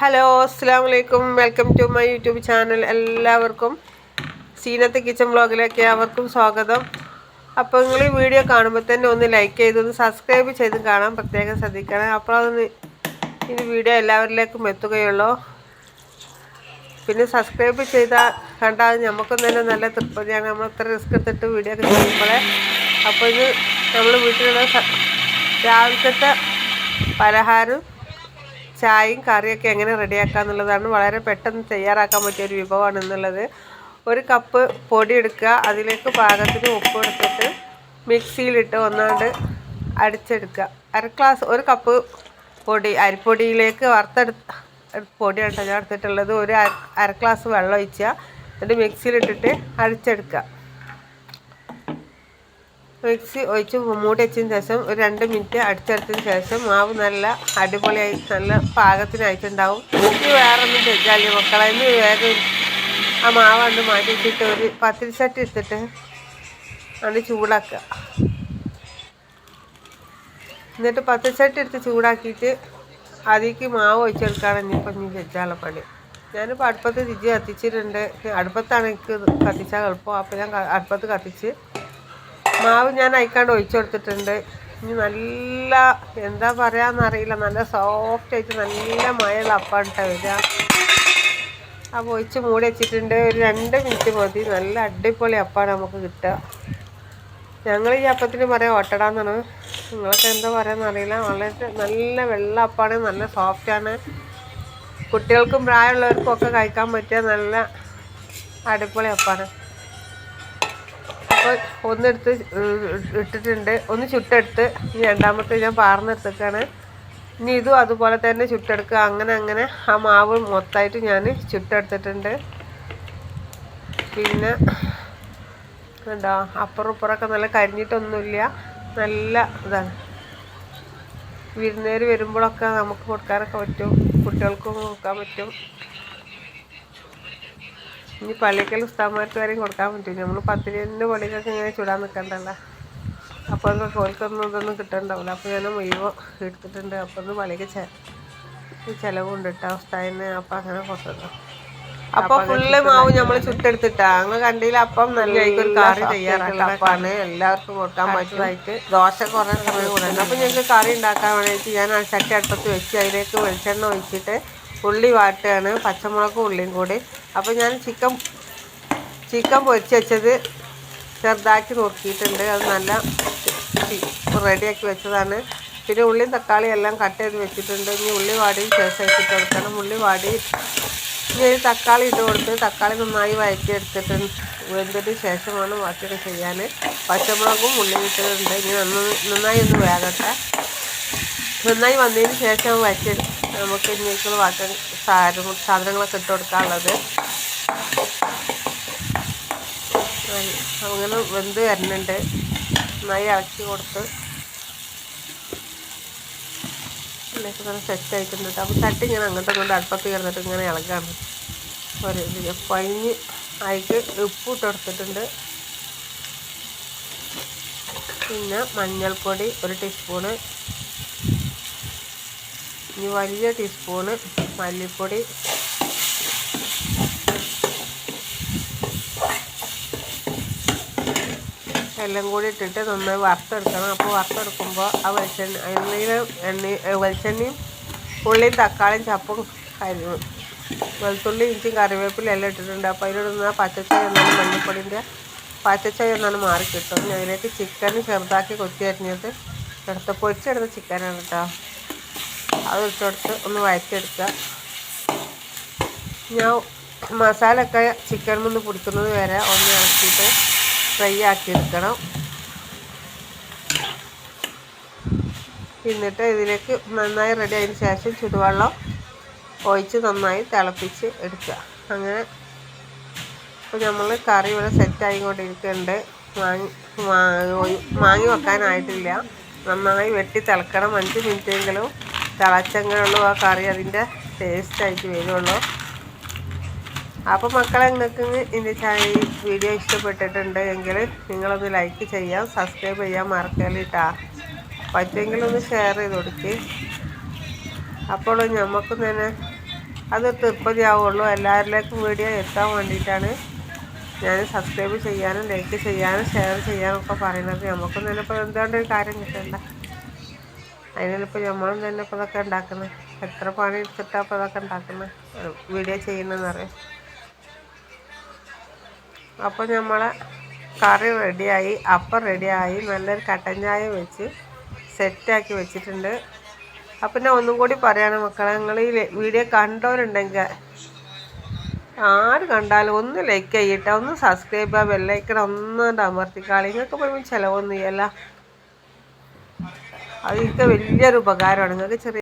Hello അസ്സാം വലൈക്കും welcome to my YouTube channel എല്ലാവർക്കും സീനത്ത് കിച്ചൺ ബ്ലോഗിലേക്ക് അവർക്കും സ്വാഗതം. അപ്പോൾ നിങ്ങൾ ഈ വീഡിയോ കാണുമ്പോൾ തന്നെ ഒന്ന് ലൈക്ക് ചെയ്ത് ഒന്ന് സബ്സ്ക്രൈബ് ചെയ്ത് കാണാൻ പ്രത്യേകം ശ്രദ്ധിക്കണം. അപ്പോൾ അതൊന്ന് ഈ വീഡിയോ എല്ലാവരിലേക്കും എത്തുകയുള്ളൂ. പിന്നെ സബ്സ്ക്രൈബ് ചെയ്താൽ കണ്ടാൽ നമുക്കും തന്നെ നല്ല തൃപ്തിയാണ്. നമ്മൾ അത്ര റിസ്ക് എടുത്തിട്ട് വീഡിയോ ഒക്കെ ചെയ്യുമ്പോഴേ അപ്പോൾ ഇത് നമ്മൾ വീട്ടിലുള്ള രാവിലത്തെ പലഹാരം ചായയും കറിയൊക്കെ എങ്ങനെ റെഡിയാക്കുക എന്നുള്ളതാണ് വളരെ പെട്ടെന്ന് തയ്യാറാക്കാൻ പറ്റിയ ഒരു വിഭവമാണ് എന്നുള്ളത്. ഒരു കപ്പ് പൊടി എടുക്കുക അതിലേക്ക് പാകത്തിന് ഉപ്പ് എടുത്തിട്ട് മിക്സിയിലിട്ട് ഒന്നാണ്ട് അടിച്ചെടുക്കുക അര ഗ്ലാസ് ഒരു കപ്പ് പൊടി അരിപ്പൊടിയിലേക്ക് വറുത്തെടുത്ത് പൊടിയാണ് ഞാൻ എടുത്തിട്ടുള്ളത്. ഒരു അര ഗ്ലാസ് വെള്ളം ഒഴിക്കുക. എന്നിട്ട് മിക്സിയിലിട്ടിട്ട് അടിച്ചെടുക്കുക. മിക്സി ഒഴിച്ച് മൂടി വെച്ചതിന് ശേഷം ഒരു രണ്ട് മിനിറ്റ് അടിച്ചെടുത്തതിന് ശേഷം മാവ് നല്ല അടിപൊളിയായി നല്ല പാകത്തിനായിട്ടുണ്ടാവും. ഇനി വേറെ ഒന്നും ചെയ്താലേ മക്കളെ? ഇന്ന് വേഗം ആ മാവ് കണ്ട് മാറ്റി വെച്ചിട്ട് ഒരു പത്തിരി ചട്ടി എടുത്തിട്ട് അത് ചൂടാക്കുക. എന്നിട്ട് പത്തിരി ചട്ടി എടുത്ത് ചൂടാക്കിയിട്ട് അതിലേക്ക് മാവ് ഒഴിച്ചെടുക്കുകയാണ് ഇനിയിപ്പോൾ ഇനി വെച്ചാലുള്ള പണി. ഞാനിപ്പോൾ അടുപ്പത്ത് തിരിച്ച് കത്തിച്ചിട്ടുണ്ട്. അടുപ്പത്താണ് എനിക്ക് കത്തിച്ചാൽ എളുപ്പം. അപ്പോൾ ഞാൻ അടുപ്പത്ത് കത്തിച്ച് മാവ് ഞാൻ അയക്കാണ്ട് ഒഴിച്ചു കൊടുത്തിട്ടുണ്ട് ഇനി നല്ല എന്താ പറയാന്നറിയില്ല. നല്ല സോഫ്റ്റ് ആയിട്ട് നല്ല മഴയുള്ള അപ്പാണ് വരിക. അപ്പോൾ ഒഴിച്ച് മൂടി വെച്ചിട്ടുണ്ട്. ഒരു രണ്ട് മിനിറ്റ് മതി. നല്ല അടിപൊളി അപ്പാണ് നമുക്ക് കിട്ടുക. ഞങ്ങൾ ഈ അപ്പത്തിന് പറയാം ഓട്ടടാന്നാണ്. നിങ്ങൾക്ക് എന്താ പറയാന്നറിയില്ല. വളരെ നല്ല വെള്ള അപ്പാണ്. നല്ല സോഫ്റ്റാണ് കുട്ടികൾക്കും പ്രായമുള്ളവർക്കും ഒക്കെ കഴിക്കാൻ പറ്റിയ നല്ല അടിപൊളി അപ്പാണ്. അപ്പോൾ ഒന്നെടുത്ത് ഇട്ടിട്ടുണ്ട്. ഒന്ന് ചുട്ടെടുത്ത് ഇനി രണ്ടാമത്തെ ഞാൻ പാർന്നെടുത്തേക്കാണ് ഇനി ഇതും അതുപോലെ തന്നെ ചുട്ടെടുക്കുക. അങ്ങനെ അങ്ങനെ ആ മാവ് മൊത്തമായിട്ട് ഞാൻ ചുട്ടെടുത്തിട്ടുണ്ട്. പിന്നെ എന്താ അപ്പുറം ഇപ്പുറമൊക്കെ നല്ല കരിഞ്ഞിട്ടൊന്നുമില്ല. നല്ല ഇതാണ്. വിരുന്നേര് വരുമ്പോഴൊക്കെ നമുക്ക് കൊടുക്കാനൊക്കെ പറ്റും. കുട്ടികൾക്കും കൊടുക്കാൻ പറ്റും. ഇനി പള്ളിക്കൽ ഉസ്താമാർക്ക് വരെയും കൊടുക്കാൻ പറ്റും നമ്മൾ പത്തിരിന്റെ പള്ളിക്കൊക്കെ ഇങ്ങനെ ചുടാൻ നിൽക്കണ്ടല്ലോ അപ്പോൾ അത് കോൽക്കൊന്നും ഇതൊന്നും കിട്ടണ്ടാവില്ല അപ്പോൾ ഞാൻ മുഴുവൻ എടുത്തിട്ടുണ്ട്. അപ്പോൾ ഒന്ന് പള്ളിക്ക് ചെ ചിലവുണ്ട് കേട്ടോ ഉസ്താദിന്. അപ്പം അങ്ങനെ കൊടുത്തത്. അപ്പൊ ഫുള്ള് മാവ് നമ്മൾ ചുട്ടെടുത്തിട്ടാ. അങ്ങ് കണ്ടില്ല അപ്പം നല്ല ഒരു കറി തയ്യാറാക്കാം അപ്പാണ് എല്ലാവർക്കും കൊടുക്കാൻ പറ്റുന്നതായിട്ട് ദോശ കുറേ സമയം കൂടെ അപ്പൊ ഞങ്ങൾക്ക് കറി ഉണ്ടാക്കാൻ വേണ്ടിയിട്ട് ഞാൻ ആ ചട്ടി അടുപ്പത്ത് വെച്ച് അതിലേക്ക് വെളിച്ചെണ്ണ ഒഴിച്ചിട്ട് ഉള്ളി വാട്ടുകയാണ് പച്ചമുളകും ഉള്ളിയും കൂടി. അപ്പോൾ ഞാൻ ചിക്കൻ ചിക്കൻ പൊരിച്ച് വെച്ചത് ചെറുതാക്കി നുറുക്കിയിട്ടുണ്ട്. അത് നല്ല റെഡിയാക്കി വെച്ചതാണ്. പിന്നെ ഉള്ളിയും തക്കാളിയും എല്ലാം കട്ട് ചെയ്ത് വെച്ചിട്ടുണ്ട്. ഇനി ഉള്ളി വാടി ശേഷം ഇട്ട് കൊടുക്കണം. ഉള്ളി വാടി ഇനി തക്കാളി ഇട്ട് കൊടുത്ത് തക്കാളി നന്നായി വഴറ്റി എടുത്തിട്ട് വെന്തിട്ട് ശേഷമാണ് ബാക്കിയൊക്കെ ചെയ്യാൻ. പച്ചമുളകും ഉള്ളിയും ഇട്ടിട്ടുണ്ട്. ഇനി നന്നായി ഒന്ന് വേകട്ടെ. നന്നായി വന്നതിന് ശേഷം വറ്റി നമുക്ക് ഇനിയേക്കുള്ള സാധനം സാധനങ്ങളൊക്കെ ഇട്ട് കൊടുക്കാനുള്ളത്. അങ്ങനെ വെന്ത് വരുന്നുണ്ട് നന്നായി ഇളക്കി കൊടുത്ത്. ഇങ്ങനെ സെറ്റ് ആയിട്ടുണ്ട് അപ്പോൾ തട്ടി ഇങ്ങനെ അങ്ങോട്ടും ഇങ്ങോട്ടും അടുപ്പത്ത് കിടന്നിട്ട് ഇങ്ങനെ ഇളകാണ്. ഒരു ഇതിൽ പഞ്ഞ് ഉപ്പ് ഇട്ട് കൊടുത്തിട്ടുണ്ട്. പിന്നെ മഞ്ഞൾപ്പൊടി ഒരു ടീസ്പൂണ് ഇനി വലിയ ടീസ്പൂണ് മല്ലിപ്പൊടി. എല്ലാം കൂടി ഇട്ടിട്ട് നന്നായി വറുത്തെടുക്കണം. അപ്പോൾ വറുത്തെടുക്കുമ്പോൾ ആ വെളിച്ചെണ്ണ എണ്ണയിൽ എണ്ണ വെളിച്ചെണ്ണയും ഉള്ളിയും തക്കാളിയും ചപ്പും കരി വെളുത്തുള്ളി ഇഞ്ചിയും കറിവേപ്പിലും എല്ലാം ഇട്ടിട്ടുണ്ട്. അപ്പോൾ അതിനോട് ആ പച്ചച്ചായ എന്നാണ് മല്ലിപ്പൊടിന്റെ പച്ചച്ചായ എന്നാണ് മാറി കിട്ടും അതിലേക്ക് ചിക്കൻ ചെറുതാക്കി കൊത്തി അരിഞ്ഞത് എടുത്ത് പൊരിച്ചെടുത്ത ചിക്കനാണ് കേട്ടോ അത് ഇട്ടെടുത്ത് ഒന്ന് വഴറ്റിയെടുക്കുക. ഞാൻ മസാല ഒക്കെ ചിക്കൻ മുന്ന് പിടിക്കുന്നത് വരെ ഒന്ന് ഇളക്കിയിട്ട് ഫ്രൈ ആക്കി എടുക്കണം എന്നിട്ട് ഇതിലേക്ക് നന്നായി റെഡി ആയതിനു ശേഷം ചുടുവെള്ളം ഒഴിച്ച് നന്നായി തിളപ്പിച്ച് എടുക്കുക. അങ്ങനെ ഇപ്പോൾ നമ്മൾ കറി ഇവിടെ സെറ്റ് ആയിക്കൊണ്ടിരിക്കുന്നുണ്ട്. വാങ്ങി മാങ്ങി വെക്കാനായിട്ടില്ല. നന്നായി വെട്ടി തിളക്കണം. അഞ്ച് മിനിറ്റെങ്കിലും തിളച്ചെങ്കിലുള്ളൂ ആ കറി അതിന്റെ ടേസ്റ്റായിട്ട് വരുള്ളൂ. അപ്പോൾ മക്കളെ നിങ്ങൾക്ക് എന്റെ ചാനൽ വീഡിയോ ഇഷ്ടപ്പെട്ടിട്ടുണ്ട് എങ്കിൽ നിങ്ങളൊന്ന് ലൈക്ക് ചെയ്യാം സബ്സ്ക്രൈബ് ചെയ്യാൻ മറക്കല്ലിട്ടാ പറ്റുമെങ്കിൽ ഒന്ന് ഷെയർ ചെയ്ത് കൊടുക്ക്. അപ്പോൾ നമുക്ക് തന്നെ അത് തൃപ്തിയാവുള്ളൂ. എല്ലാവരിലേക്കും വീഡിയോ എത്താൻ വേണ്ടിയിട്ടാണ് ഞാൻ സബ്സ്ക്രൈബ് ചെയ്യാനും ലൈക്ക് ചെയ്യാനും ഷെയർ ചെയ്യാനും ഒക്കെ പറയുന്നത്. നമുക്കും തന്നെ ഇപ്പോൾ കാര്യം കിട്ടണ്ട. അതിനിപ്പോൾ നമ്മളും തന്നെ ഇപ്പോൾ ഇതൊക്കെ ഉണ്ടാക്കുന്നത് എത്ര പണി എടുത്തിട്ടാണ് ഇപ്പോൾ ഇതൊക്കെ ഉണ്ടാക്കുന്നത് വീഡിയോ ചെയ്യുന്നതെന്ന് അറിയാം അപ്പോൾ നമ്മളെ കറി റെഡിയായി. അപ്പം റെഡിയായി. നല്ലൊരു കട്ടൻ ചായ വെച്ച് സെറ്റാക്കി വെച്ചിട്ടുണ്ട്. അപ്പം ഞാൻ ഒന്നും കൂടി പറയാണ് മക്കളെ നിങ്ങൾ ഈ വീഡിയോ കണ്ടവരുണ്ടെങ്കിൽ ആര് കണ്ടാലും ഒന്ന് ലൈക്ക് ചെയ്യട്ടെ. ഒന്ന് സബ്സ്ക്രൈബ് ചെയ്യുക ബെല്ലൈക്കണം ഒന്നും അമർത്തിക്കാളി. നിങ്ങൾക്ക് പോയി ചിലവൊന്നും ചെയ്യല്ല അത് വലിയൊരു ഉപകാരമാണ്. നിങ്ങൾക്ക് ചെറിയ